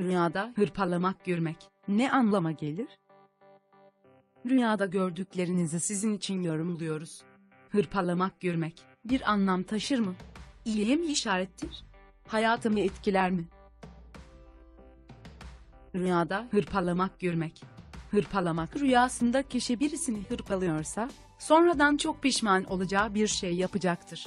Rüyada hırpalamak görmek ne anlama gelir? Rüyada gördüklerinizi sizin için yorumluyoruz. Hırpalamak görmek bir anlam taşır mı? İyiye mi işarettir? Hayatımı etkiler mi? Rüyada hırpalamak görmek. Hırpalamak rüyasında kişi birisini hırpalıyorsa, sonradan çok pişman olacağı bir şey yapacaktır.